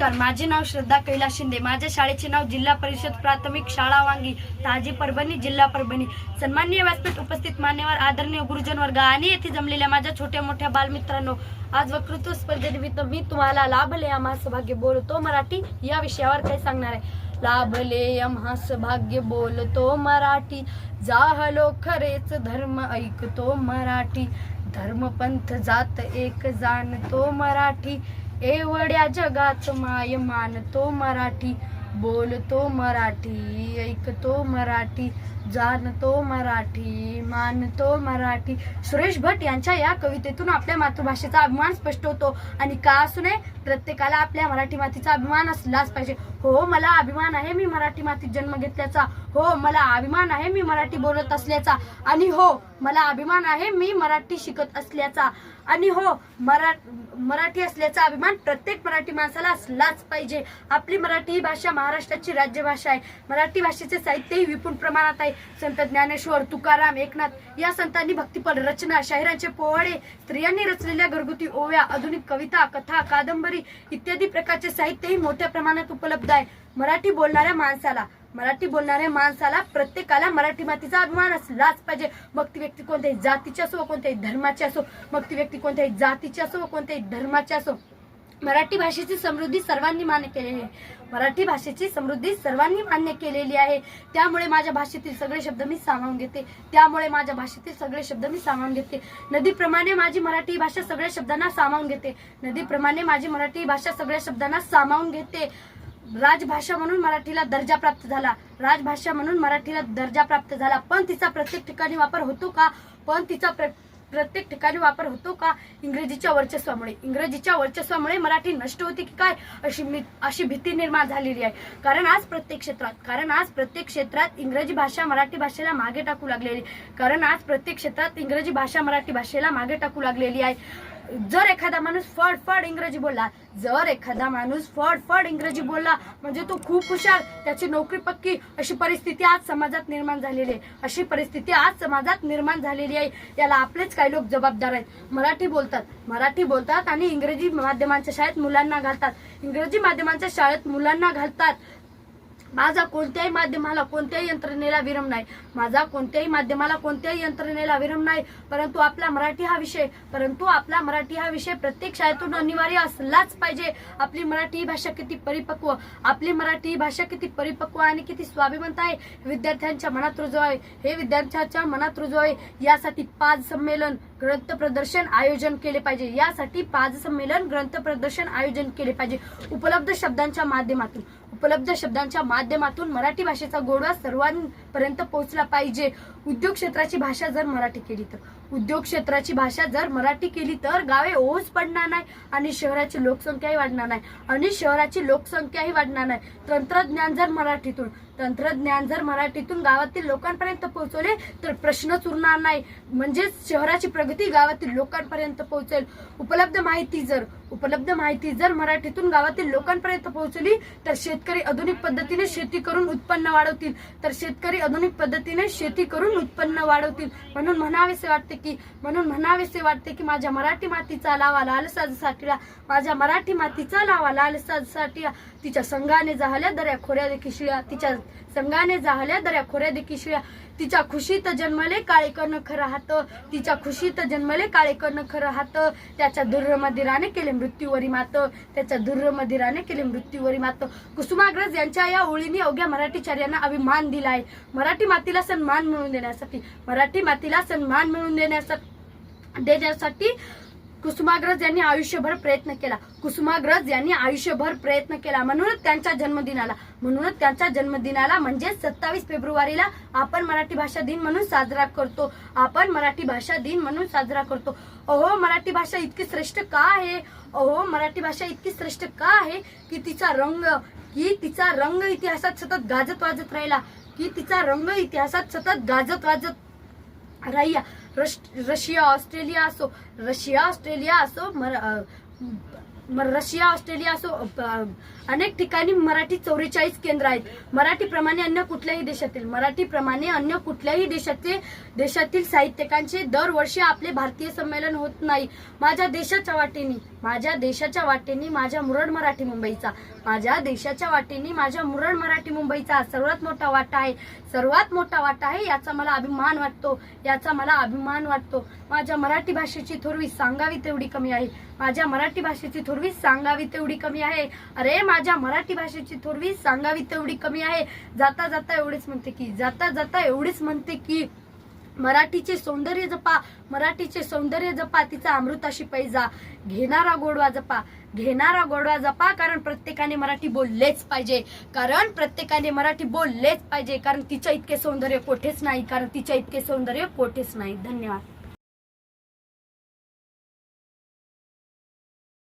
नमस्कार. माझे नाव श्रद्धा कैलास शिंदे. माझ्या शाळेचे नाव जिल्हा परिषद प्राथमिक शाळा वांगी. ताजी परभणी जिल्हा परभणी. सन्माननीय व्यासपीठ उपस्थित मान्यवर आदरणीय गुरुजन वर्ग आणि येथे जमलेल्या माझ्या छोट्या मोठ्या बालमित्रांनो आज वक्तृत्व स्पर्धेनिमित्त मी तुम्हाला लाभले या भाग्य बोलतो. मराठी या विषयावर काही सांगणार आहे. लाभले आम्हास भाग्य बोलतो मराठी. जाहलो खरेच धर्म ऐकतो मराठी. धर्मपंथ जात एक जाणतो मराठी. एवढ्या जगात माय मानतो मराठी बोलतो मराठी ऐकतो मराठी जाणतो मराठी मानतो मराठी. सुरेश भट यांच्या या कवितेतून आपल्या मातृभाषेचा अभिमान स्पष्ट होतो. आणि का असू नये प्रत्येकाला आपल्या मराठी मातीचा अभिमान असलाच पाहिजे. हो मला अभिमान आहे मी मराठी मातीत जन्म घेतल्याचा. हो मला अभिमान आहे मी मराठी बोलत असल्याचा. आणि हो मला अभिमान आहे मी मराठी शिकत असल्याचा. आणि हो मरा मराठी असल्याचा अभिमान प्रत्येक मराठी माणसाला असलाच पाहिजे. आपली मराठी ही भाषा महाराष्ट्राची राज्यभाषा आहे. मराठी भाषेचे साहित्यही विपुल प्रमाणात आहे. संत ज्ञानेश्वर तुकाराम एकनाथ या संतांनी भक्तीपर रचना शाहिरांचे पोवाडे स्त्रियांनी रचलेल्या घरगुती ओव्या आधुनिक कविता कथा कादंबरी इत्यादी प्रकारचे साहित्यही मोठ्या प्रमाणात उपलब्ध आहे. मराठी बोलणाऱ्या माणसाला मराठी बोलणाऱ्या माणसाला प्रत्येकाला मराठी मातीचा अभिमान असलाच पाहिजे. मग ती व्यक्ती कोणत्याही जातीची असो व कोणत्याही धर्माची असो मग ती व्यक्ती कोणत्याही जातीची असो व कोणत्याही धर्माची असो. मराठी भाषेची समृद्धी सर्वांनी मान्य केलेली आहे. मराठी भाषेची समृद्धी सर्वांनी मान्य केलेली आहे. त्यामुळे माझ्या भाषेतील सगळे शब्द मी सामावून घेते. त्यामुळे माझ्या भाषेतील सगळे शब्द मी सामावून घेते. नदीप्रमाणे माझी मराठी भाषा सगळ्या शब्दांना सामावून घेते. नदीप्रमाणे माझी मराठी भाषा सगळ्या शब्दांना सामावून घेते. राजभाषा म्हणून मराठीला दर्जा प्राप्त झाला. राजभाषा म्हणून मराठीला दर्जा प्राप्त झाला. पण तिचा प्रत्येक ठिकाणी वापर होतो का? पण तिचा प्र- प्रत्येक ठिकाणी वापर होतो का? इंग्रजीच्या वर्चस्वामुळे. इंग्रजीच्या वर्चस्वामुळे मराठी नष्ट होती की काय? अशी अशी भीती निर्माण झालेली आहे. कारण आज प्रत्येक क्षेत्रात कारण आज प्रत्येक क्षेत्रात इंग्रजी भाषा मराठी भाषेला मागे टाकू लागलेली. कारण आज प्रत्येक क्षेत्रात इंग्रजी भाषा मराठी भाषेला मागे टाकू लागलेली आहे. जर एखादा माणूस फड फड इंग्रजी बोलला जर एखादा माणूस फड फड इंग्रजी बोलला म्हणजे तो खूप हुशार त्याची नोकरी पक्की अशी परिस्थिती आज समाजात निर्माण झालेली आहे. अशी परिस्थिती आज समाजात निर्माण झालेली आहे. याला आपलेच काही लोक जबाबदार आहेत. मराठी बोलतात. मराठी बोलतात आणि इंग्रजी माध्यमांच्या शाळेत मुलांना घालतात. इंग्रजी माध्यमांच्या शाळेत मुलांना घालतात. माझा कोणत्याही माध्यमाला कोणत्याही यंत्रणेला विरम नाही. माझा कोणत्याही माध्यमाला कोणत्याही यंत्रणेला विरम नाही. परंतु आपला मराठी हा विषय परंतु आपला मराठी हा विषय प्रत्येक शाळेतून अनिवार्य असलाच पाहिजे. आपली मराठी ही भाषा किती परिपक्व आपली मराठी ही भाषा किती परिपक्व आणि किती स्वाभिमंत आहे विद्यार्थ्यांच्या मनात रुजवावे. हे विद्यार्थ्यांच्या मनात रुजवावे. यासाठी पाच संमेलन ग्रंथ प्रदर्शन आयोजन केले पाहिजे. यासाठी पाच संमेलन ग्रंथ प्रदर्शन आयोजन केले पाहिजे. उपलब्ध शब्दांच्या माध्यमातून. उपलब्ध शब्दांच्या माध्यमातून मराठी भाषेचा गोडवा सर्वांपर्यंत पोहोचला पाहिजे. उद्योग क्षेत्राची भाषा जर मराठी केली तर. उद्योग क्षेत्राची भाषा जर मराठी केली तर गावे ओस पडणार नाही आणि शहराची लोकसंख्याही वाढणार नाही आणि शहराची लोकसंख्याही वाढणार नाही. तंत्रज्ञान जर मराठीतून तंत्रज्ञान जर मराठीतून गावातील लोकांपर्यंत पोहोचवले तर प्रश्नच उरणार नाही. म्हणजेच शहराची प्रगती गावातील लोकांपर्यंत पोहोचेल. उपलब्ध माहिती जर उपलब्ध माहिती जर मराठीतून गावातील लोकांपर्यंत पोहोचली तर शेतकरी आधुनिक पद्धतीने शेती करून उत्पन्न वाढवतील. तर शेतकरी आधुनिक पद्धतीने शेती करून उत्पन्न वाढवतील. म्हणून म्हणावेसे वाटते की म्हणून म्हणावेसे वाटते की माझ्या मराठी मातीचा लावा लालसाजसाठी माझ्या मराठी मातीचा लावा लालसाजसाठी तिच्या संघाने झाल्या दऱ्या खोऱ्या देखील शिळ्या तिच्या संघाने जाहल्या दऱ्या खोऱ्या देखी शिळ्या तिच्या खुशीत जन्मले काळे कर्ण खरं हात. तिच्या खुशीत जन्मले काळे कर्ण खरं हात. त्याच्या दुर्र मदिराने केले मृत्यूवरी मात. त्याच्या दुर्र मदिराने केले मृत्यूवरी मात. कुसुमाग्रज यांच्या या ओळीने अवघ्या मराठीचार्यांना अभिमान दिला आहे मराठी मातीला सन्मान मिळवून देण्यासाठी मराठी मातीला सन्मान मिळवून देण्यासाठी देण्यासाठी कुसुमाग्रज यांनी आयुष्यभर प्रयत्न केला. कुसुमाग्रज यांनी आयुष्यभर प्रयत्न केला. म्हणूनच त्यांच्या जन्मदिनाला म्हणूनच त्यांच्या जन्मदिनाला म्हणजे सत्तावीस फेब्रुवारीला आपण मराठी भाषा दिन म्हणून साजरा करतो. आपण मराठी भाषा दिन म्हणून साजरा करतो. अहो मराठी भाषा इतकी श्रेष्ठ का आहे? अहो मराठी भाषा इतकी श्रेष्ठ का आहे? की तिचा रंग की तिचा रंग इतिहासात सतत गाजत वाजत राहिला. की तिचा रंग इतिहासात सतत गाजत वाजत राहिया रश- रशिया ऑस्ट्रेलिया असो रशिया ऑस्ट्रेलिया असो मर- म- रशिया ऑस्ट्रेलिया असो अनेक ठिकाणी मराठी चौवेचाळीस केंद्र आहेत. मराठीप्रमाणे अन्य कुठल्याही देशातील मराठीप्रमाणे अन्य कुठल्याही देशाचे देशातील साहित्यिकांचे दरवर्षी आपले भारतीय संमेलन होत नाही. माझ्या देशाच्या वाटेने माझ्या देशाच्या वाटेनी माझ्या मुरड मराठी मुंबईचा. माझ्या देशाच्या वाटेने माझ्या मुरड मराठी मुंबईचा सर्वात मोठा वाटा आहे. सर्वात मोठा वाटा आहे याचा मला अभिमान वाटतो. याचा मला अभिमान वाटतो. माझ्या मराठी भाषेची थोरवी सांगावी तेवढी कमी आहे. माझ्या मराठी भाषेची थोरवी सांगावी तेवढी कमी आहे. अरे माझ्या मराठी भाषेची थोरवी सांगावी तेवढी कमी आहे. जाता जाता एवढीच म्हणते की जाता जाता एवढीच म्हणते की मराठीचे सौंदर्य जपा मराठीचे सौंदर्य जपा तिचा अमृताशी पैजा. घेणारा गोडवा जपा घेणारा गोडवा जपा कारण प्रत्येकाने मराठी बोललेच पाहिजे. कारण प्रत्येकाने मराठी बोललेच पाहिजे कारण तिच्या इतके सौंदर्य कोठेच नाही कारण तिच्या इतके सौंदर्य कोठेच नाही. धन्यवाद.